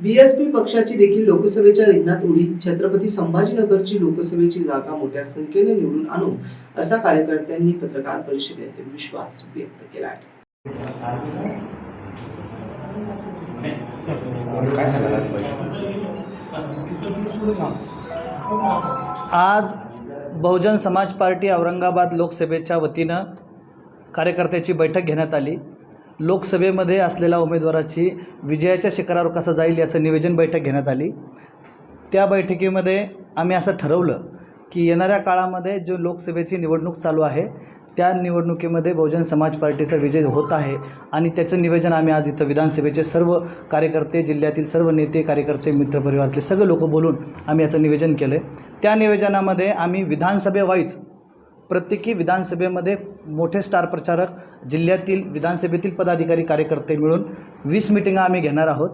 BSP पक्षाची देखील लोकसभेच्या रिंगणात उडी छत्रपती संभाजीनगरची लोकसभेची जागा मोठ्या संख्येने निवडून आणू असा कार्यकर्त्यांनी पत्रकार परिषदेत विश्वास व्यक्त केला आहे. आज बहुजन समाज पार्टी औरंगाबाद लोकसभेच्या वतीनं कार्यकर्त्याची बैठक घेण्यात आली. लोकसभेमध्ये असलेल्या उमेदवाराची विजयाच्या शिखरावर कसं जाईल याचं निवेदन बैठक घेण्यात आली. त्या बैठकीमध्ये आम्ही असं ठरवलं की येणाऱ्या काळामध्ये जो लोकसभेची निवडणूक चालू आहे त्या निवडणुकीमध्ये बहुजन समाज पार्टीचा विजय होत आहे आणि त्याचं निवेदन आम्ही आज इथं विधानसभेचे सर्व कार्यकर्ते जिल्ह्यातील सर्व नेते कार्यकर्ते मित्रपरिवारातले सगळे लोक बोलून आम्ही याचं निवेदन केलं आहे त्या निवेदनामध्ये आम्ही विधानसभेवाईज प्रत्येकी विधानसभेमध्ये मोठे स्टार प्रचारक जिल्ह्यातील विधानसभेतील पदाधिकारी कार्यकर्ते मिळून वीस मिटिंगा आम्ही घेणार आहोत.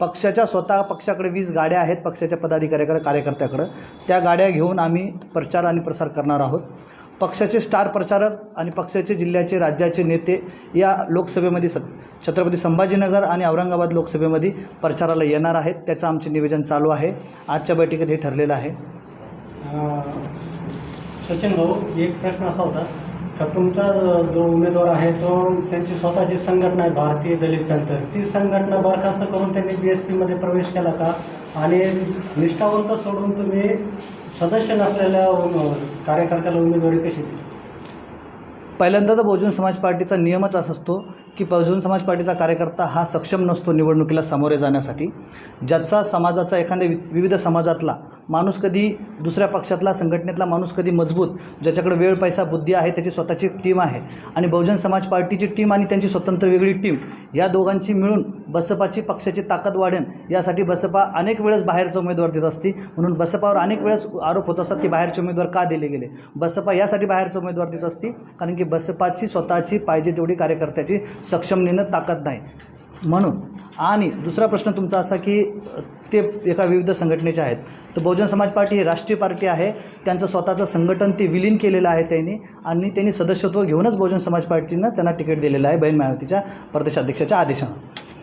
पक्षाच्या स्वतः पक्षाकडे वीस गाड्या आहेत पक्षाच्या पदाधिकाऱ्याकडे कार्यकर्त्याकडं. त्या गाड्या घेऊन आम्ही प्रचार आणि प्रसार करणार आहोत. पक्षाचे स्टार प्रचारक आणि पक्षाचे जिल्ह्याचे राज्याचे नेते या लोकसभेमध्ये स छत्रपती संभाजीनगर आणि औरंगाबाद लोकसभेमध्ये प्रचाराला येणार आहेत. त्याचं आमचे निवेदन चालू आहे. आजच्या बैठकीत हे ठरलेलं आहे. सचिन भाऊ एक प्रश्न असा होता. तर तुमचा जो उमेदवार आहे तो त्यांची स्वतःची संघटना आहे भारतीय दलित जनतर ती संघटना बरखास्त करून त्यांनी बी एस पीमध्ये प्रवेश केला का? आणि निष्ठावंत सोडून तुम्ही सदस्य नसलेल्या कार्यकर्त्याला उमेदवारी कशी दिली? पहिल्यांदा तर बहुजन समाज पार्टीचा नियमच असा असतो की बहुजन समाज पार्टीचा कार्यकर्ता हा सक्षम नसतो निवडणुकीला सामोरे जाण्यासाठी. ज्याचा समाजाचा एखाद्या वि विविध समाजातला माणूस कधी दुसऱ्या पक्षातला संघटनेतला माणूस कधी मजबूत ज्याच्याकडे वेळ पैसा बुद्धी आहे त्याची स्वतःची टीम आहे आणि बहुजन समाज पार्टीची टीम आणि त्यांची स्वतंत्र वेगळी टीम या दोघांची मिळून बसपाची पक्षाची ताकद वाढेल यासाठी बसपा अनेक वेळेस बाहेरचा उमेदवार देत असते. म्हणून बसपावर अनेक वेळेस आरोप होत असतात की बाहेरचे उमेदवार का दिले गेले? बसपा यासाठी बाहेरचा उमेदवार देत असते कारण की बसपाची स्वतःची पाहिजे तेवढी कार्यकर्त्याची सक्षमतेनं ताकद नाही. म्हणून आणि दुसरा प्रश्न तुमचा असा की ते एका विविध संघटनेचे आहेत. तर बहुजन समाज पार्टी ही राष्ट्रीय पार्टी आहे. त्यांचं स्वतःचं संघटन ते विलीन केलेलं आहे त्यांनी आणि त्यांनी सदस्यत्व घेऊनच बहुजन समाज पार्टीनं त्यांना तिकीट दिलेलं आहे बहीण मायावतीच्या प्रदेशाध्यक्षाच्या आदेशानं.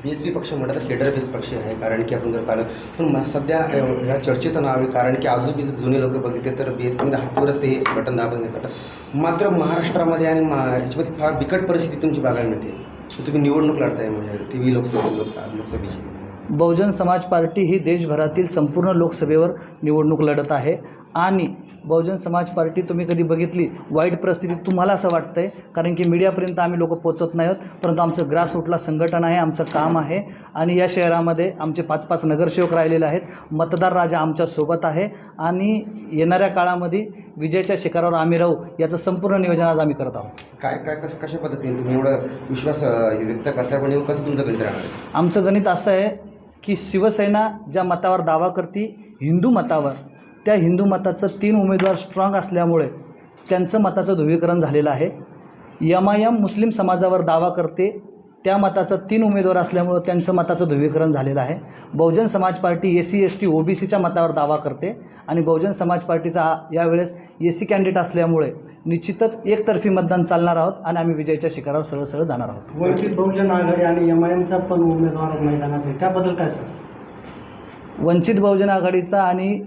बी एस पी पक्ष म्हटलं तर केडर बेस पक्ष आहे. कारण की आपण जर पाहिलं पण सध्या या ह्या चर्चेचं नाव आहे. कारण की आजूबाजू जुने लोक बघितले तर बी एस पीमध्ये हातवरच ते बटन दाबत नाही करतात मात्र महाराष्ट्रामध्ये आणि मा याच्यामध्ये फार बिकट परिस्थिती तुमची बघायला मिळते. तुम्ही निवडणूक लढताय म्हणजे टी व्ही लोकसभे लोक लोकसभेची. बहुजन समाज पार्टी ही देशभरातील संपूर्ण लोकसभेवर निवडणूक लढत आहे. आणि बहुजन समाज पार्टी तुम्ही कधी बघितली? वाईट परिस्थितीत तुम्हाला असं वाटतं आहे कारण की मीडियापर्यंत आम्ही लोक पोचत नाही आहोत. परंतु आमचं ग्रासरूटला संघटन आहे आमचं काम आहे. आणि या शहरामध्ये आमचे पाच पाच नगरसेवक राहिलेले आहेत. मतदार राजा आमच्यासोबत आहे. आणि येणाऱ्या काळामध्ये विजयाच्या शिखरावर आम्ही राहू याचं संपूर्ण नियोजन आज आम्ही करत आहोत. काय काय कसं कशा पद्धतीने? तुम्ही एवढं विश्वास व्यक्त करताय पण कसं तुमचं गणित राहणार? आमचं गणित असं आहे की शिवसेना ज्या मतावर दावा करते हिंदू मतावर त्या हिंदू मताचं तीन उमेदवार स्ट्रॉंग असल्यामुळे त्यांचं मताचं ध्रुवीकरण झालेलं आहे. यम आय एम मुस्लिम समाजावर दावा करते त्या मताचं तीन उमेदवार असल्यामुळं त्यांचं मताचं ध्रुवीकरण झालेलं आहे. Bahujan Samaj party S C S T O B सीच्या मतावर दावा करते आणि बहुजन समाज पार्टीचा यावेळेस ए सी कॅन्डिडेट असल्यामुळे निश्चितच एकतर्फी मतदान चालणार आहोत आणि आम्ही विजयाच्या शिखरावर सरळ सरळ जाणार आहोत. वंचित बहुजन आघाडी आणि एम आय एमचा पण उमेदवार मैदानात आहे. त्याबद्दल काय सर वंचित बहुजन आघाडीचा आणि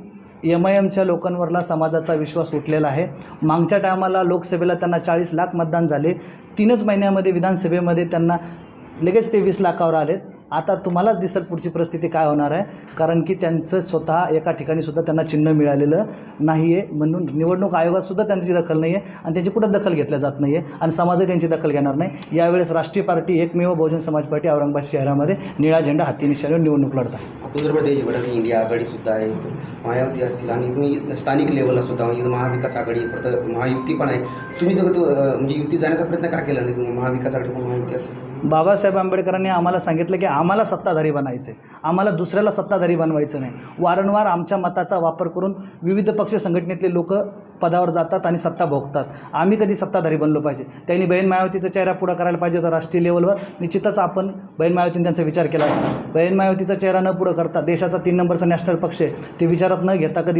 एम आय एमच्या लोकांवरला समाजाचा विश्वास उठलेला आहे. मागच्या टायमाला लोकसभेला त्यांना चाळीस लाख मतदान झाले. तीनच महिन्यामध्ये विधानसभेमध्ये त्यांना लगेच ते वीस लाखावर आलेत. आता तुम्हालाच दिसेल पुढची परिस्थिती काय होणार आहे. कारण की त्यांचं स्वतः एका ठिकाणी सुद्धा त्यांना चिन्ह मिळालेलं नाही आहे म्हणून निवडणूक आयोगात सुद्धा त्यांची दखल नाही आहे आणि त्यांची कुठं दखल घेतल्या जात नाही आहे आणि समाजही त्यांची दखल घेणार नाही. यावेळेस राष्ट्रीय पार्टी एकमेव बहुजन समाज पार्टी औरंगाबाद शहरामध्ये निळा झेंडा हाती निशाणीवर निवडणूक लढत आहे. उत्तर प्रदेश देश इंडिया आघाडी सुद्धा आहे मायावती असतील आणि तुम्ही स्थानिक लेवलला सुद्धा म्हणजे महाविकास आघाडी परत महायुती पण आहे. तुम्ही तर म्हणजे युती जाण्याचा प्रयत्न का केला नाही तुम्ही? महाविकास आघाडी पण महायुती असेल? बाबासाहेब आंबेडकरांनी आम्हाला सांगितलं की आम्हाला सत्ताधारी बनायचे आम्हाला दुसऱ्याला सत्ताधारी बनवायचं नाही. वारंवार आमच्या मताचा वापर करून विविध पक्ष संघटनेतले लोक पदावर जातात आणि सत्ता भोगतात. आम्ही कधी सत्ताधारी बनलो पाहिजे. त्यांनी बहीण मायावतीचा चेहरा पुढं करायला पाहिजे होता राष्ट्रीय लेवलवर. निश्चितच आपण बहीण मायावतीने त्यांचा विचार केला असता. बहीण मायावतीचा चेहरा न पुढं करता देशाचा तीन नंबरचा नॅशनल पक्ष आहे. ते विचारात न घेता कधी